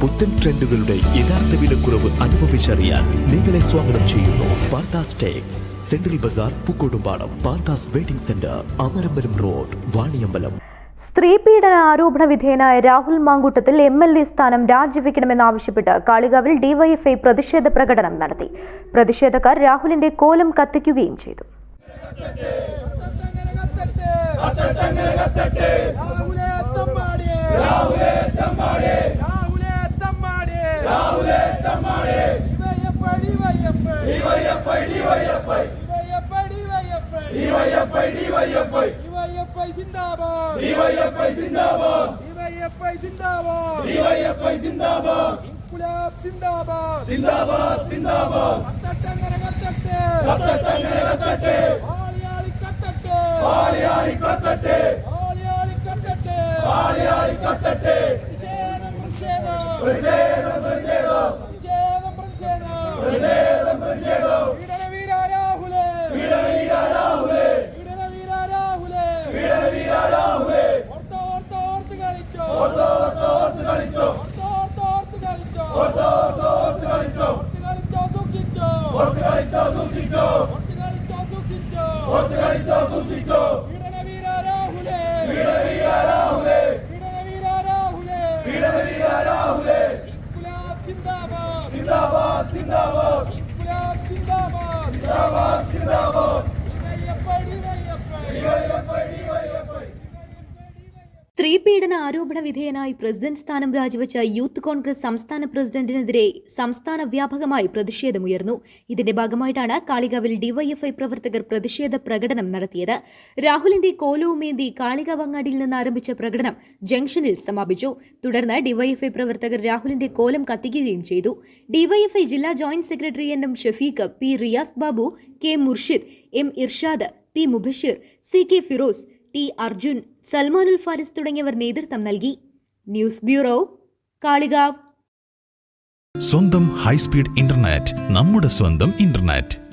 പുത്തൻ ട്രെൻഡുകളുടെ യഥാർത്ഥ വിലക്കുറവ് അനുഭവിച്ചറിയാൻ നിങ്ങളെ സ്വാഗതം ചെയ്യുന്നു Parthas tex central bazaar Pookkottumpadam Parthas waiting centre Amarambalam road Vaniyambalam സ്ത്രീ പീഡന ആരോപണ വിധേയനായ Rahul Mankoottathil M L A സ്ഥാനം രാജിവെക്കണമെന്നാവശ്യപ്പെട്ട് കാളികാവിൽ ഡിവൈഎഫ്ഐ പ്രതിഷേധ പ്രകടനം നടത്തി പ്രതിഷേധക്കാർ രാഹുലിന്റെ കോലം കത്തിക്കുകയും ചെയ്തു ഡിവൈഎഫ്ഐ ഡിവൈഎഫ്ഐ ഡിവൈഎഫ്ഐ ഡിവൈഎഫ്ഐ സിന്ദാബാദ്. ഡിവൈഎഫ്ഐ സിന്ദാബാദ്. ഡിവൈഎഫ്ഐ സിന്ദാബാദ്. ഡിവൈഎഫ്ഐ സിന്ദാബാദ്. ഇൻകുലാബ് സിന്ദാബാദ്. സിന്ദാബാദ് സിന്ദാബാദ്. കത്തട്ടങ്ങനെ കത്തട്ടെ. കത്തട്ടങ്ങനെ കത്തട്ടെ. ആളിയാളി കത്തട്ടെ. ആളിയാളി കത്തട്ടെ. ആളിയാളി കത്തട്ടെ. ആളിയാളി കത്തട്ടെ. പ്രതിഷേധം പ്രതിഷേധം. പ്രതിഷേധം. കളിച്ചോ സൂക്ഷിച്ചോ ഓർത്ത് കളിച്ചോ സൂക്ഷിച്ചോ സിന്ദാബാദ് സിന്ദാബാദ് സിന്ദാബാദ് സിന്ദാബാദ് സിന്ദാബാദ് സ്ത്രീ പീഡന ആരോപണ വിധേയനായി പ്രസിഡന്റ് സ്ഥാനം രാജിവെച്ച യൂത്ത് കോൺഗ്രസ് സംസ്ഥാന പ്രസിഡന്റിനെതിരെ സംസ്ഥാന വ്യാപകമായി പ്രതിഷേധമുയർന്നു. ഇതിന്റെ ഭാഗമായിട്ടാണ് കാളികാവിൽ ഡിവൈഎഫ്ഐ പ്രവർത്തകർ പ്രതിഷേധ പ്രകടനം നടത്തിയത്. രാഹുലിന്റെ കോലവുമേന്തി കാളികാവ് അങ്ങാടിയിൽ നിന്ന് ആരംഭിച്ച പ്രകടനം ജംഗ്ഷനിൽ സമാപിച്ചു. തുടർന്ന് ഡിവൈഎഫ്ഐ പ്രവർത്തകർ രാഹുലിന്റെ കോലം കത്തിക്കുകയും ചെയ്തു. ഡിവൈഎഫ്ഐ ജില്ലാ joint secretary N M Shafeeq P Riyas Babu K Murshid M Irshad P Mubashir C K Firoz T Arjun Salmanul Faris തുടങ്ങിയവർ നേതൃത്വം നൽകി. News bureau Kalikavu. സ്വന്തം ഹൈസ്പീഡ് ഇന്റർനെറ്റ് നമ്മുടെ സ്വന്തം ഇന്റർനെറ്റ്.